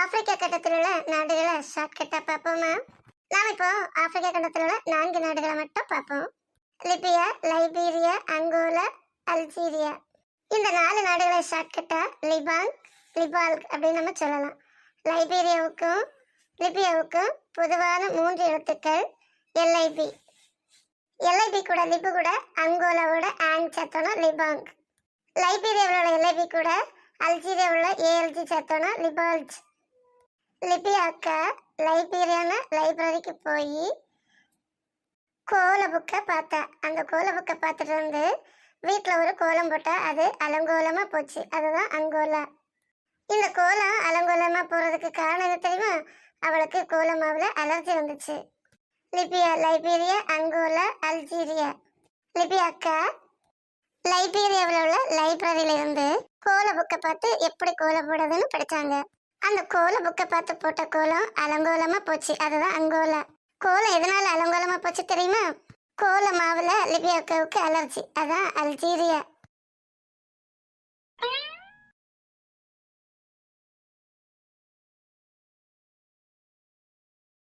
Africa கண்டத்தில் உள்ள நாடுகளை ஷார்ட்கட்டாக பார்ப்போமா? நாம் இப்போ ஆப்பிரிக்கா கண்டத்தில் உள்ள நான்கு நாடுகளை மட்டும் பார்ப்போம். Libya Liberia Angola Algeria. இந்த நாலு நாடுகளை ஷார்ட்கட்டா லிபாங் லிபால் அப்படின்னு நம்ம சொல்லலாம். லைபீரியாவுக்கும் லிபியாவுக்கும் பொதுவான மூன்று எழுத்துக்கள் எல்ஐபி. எல்ஐபி கூட லிபு கூட அங்கோலாவோட ஆங் சேர்த்தோன்னா லிபாங். லைபீரியாவோட எல்ஐபி கூட அல்ஜீரியாவில் ஏஎல்ஜி சேர்த்தோன்னா லிபால்ஜ். லிபியாக்கா லைப்ரரியான லைப்ரரிக்கு போய் கோல புக்கை பார்த்தேன் அந்த கோல புக்கை பார்த்துட்டு வந்து வீட்டில் ஒரு கோலம் போட்டால் அது அலங்கோலமாக போச்சு. அதுதான் அங்கோலா. இந்த கோலம் அலங்கோலமாக போகிறதுக்கு காரணம் என்ன தெரியுமா? அவளுக்கு கோலமாவில் அலர்ஜி வந்துச்சு. Libya Liberia Angola Algeria. லிபியாக்கா லைபீரியாவில் உள்ள லைப்ரரியில இருந்து கோல புக்கை பார்த்து எப்படி கோலம் போடுறதுன்னு படிச்சாங்க. அந்த கோல புக்கை பார்த்து போட்ட கோலம் அலங்கோலமா போச்சு. அதுதான் அங்கோலா. கோலம் எதனால அலங்கோலமா போச்சு தெரியுமா? கோல மாவுல லிபியாக்காவுக்கு அலர்ஜி. அதான் அல்ஜீரியா.